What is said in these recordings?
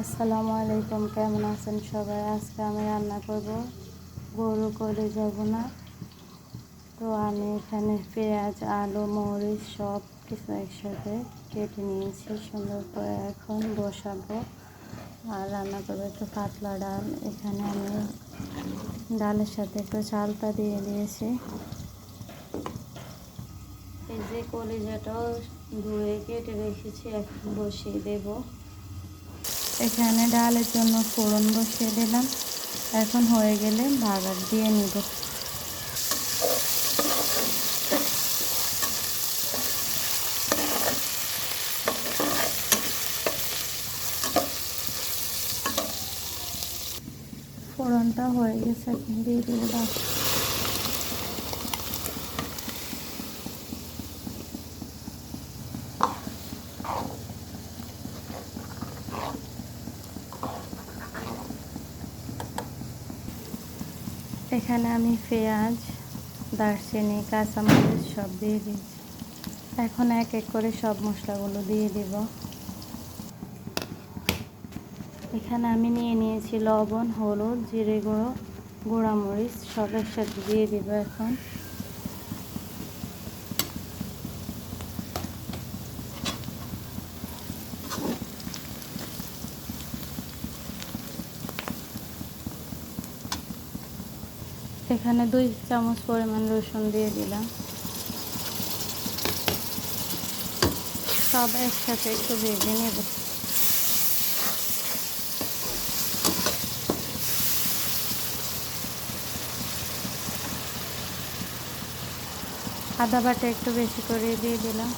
আসসালামু আলাইকুম, কেমন আছেন সবাই? আজকে আমি রান্না করব। গরু করে যাব না। তো আমি এখানে পেঁয়াজ, আলু, মরিচ সব কিছু একসাথে কেটে নিয়েছি, সুন্দর করে এখন বসাবো। আর রান্না করব একটু পাতলা ডাল। এখানে আমি ডালের সাথে একটু চালটা দিয়ে দিয়েছি। এই যে কলিজাটাও ধুয়ে কেটে রেখেছি, এখন বসিয়ে দেবো। এখানে ডালের জন্য ফোড়ন বসিয়ে দিলাম। এখন হয়ে গেলে ভাগার দিয়ে নিব। ফোড়নটা হয়ে গেছে, এখন দিয়ে দেবো এখানে আমি পেঁয়াজ, দারচিনি, কাঁচামরিচ সব দিয়ে দিয়েছি। এখন এক এক করে সব মশলাগুলো দিয়ে দিব। এখানে আমি নিয়ে নিয়েছি লবণ, হলুদ, জিরে গুঁড়ো, গুঁড়ামরিচ সব একসাথে দিয়ে দিব এখন। এখানে দুই চামচ পরিমাণ রসুন দিয়ে দিলাম। সব একসাথে একটু ভেজে নেব। আদা বাটা একটু বেশি করে দিয়ে দিলাম।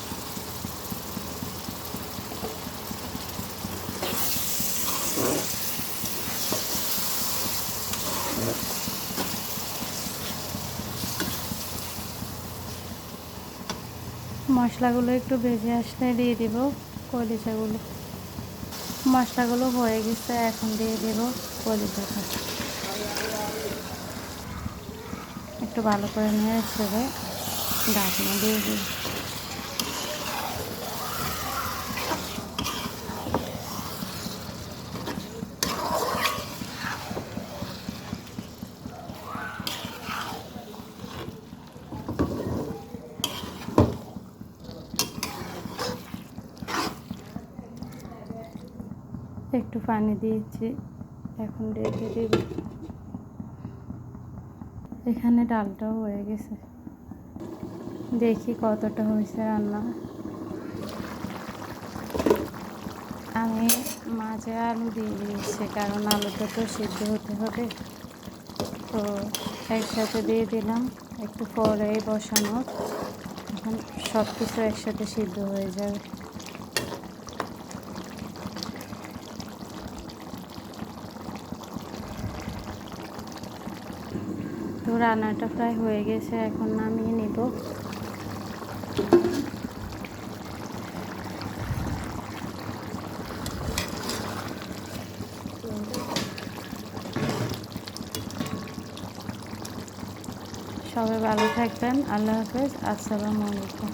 মশলাগুলো একটু ভেজে আসলে দিয়ে দিব, কলিজাগুলো। মশলাগুলো হয়ে গেছে, এখন দিয়ে দেব কলিজাটা। একটু ভালো করে নিয়ে ছেড়ে ডাকনা দিয়ে দিব। একটু পানি দিয়েছি। এখন রেখে দেব। এখানে ডালটাও হয়ে গেছে। দেখি কতটা হয়েছে রান্না। আমি মাঝে আলু দিয়ে দিয়েছি, কারণ আলুটা তো সিদ্ধ হতে হবে। তো একসাথে দিয়ে দিলাম, একটু পরে বসানোর এখন সব কিছু একসাথে সিদ্ধ হয়ে যাবে। তো রান্নাটা প্রায় হয়ে গেছে, এখন নামিয়ে নিব। সবাই ভালো থাকবেন, আল্লাহ হাফেজ, আসসালামু আলাইকুম।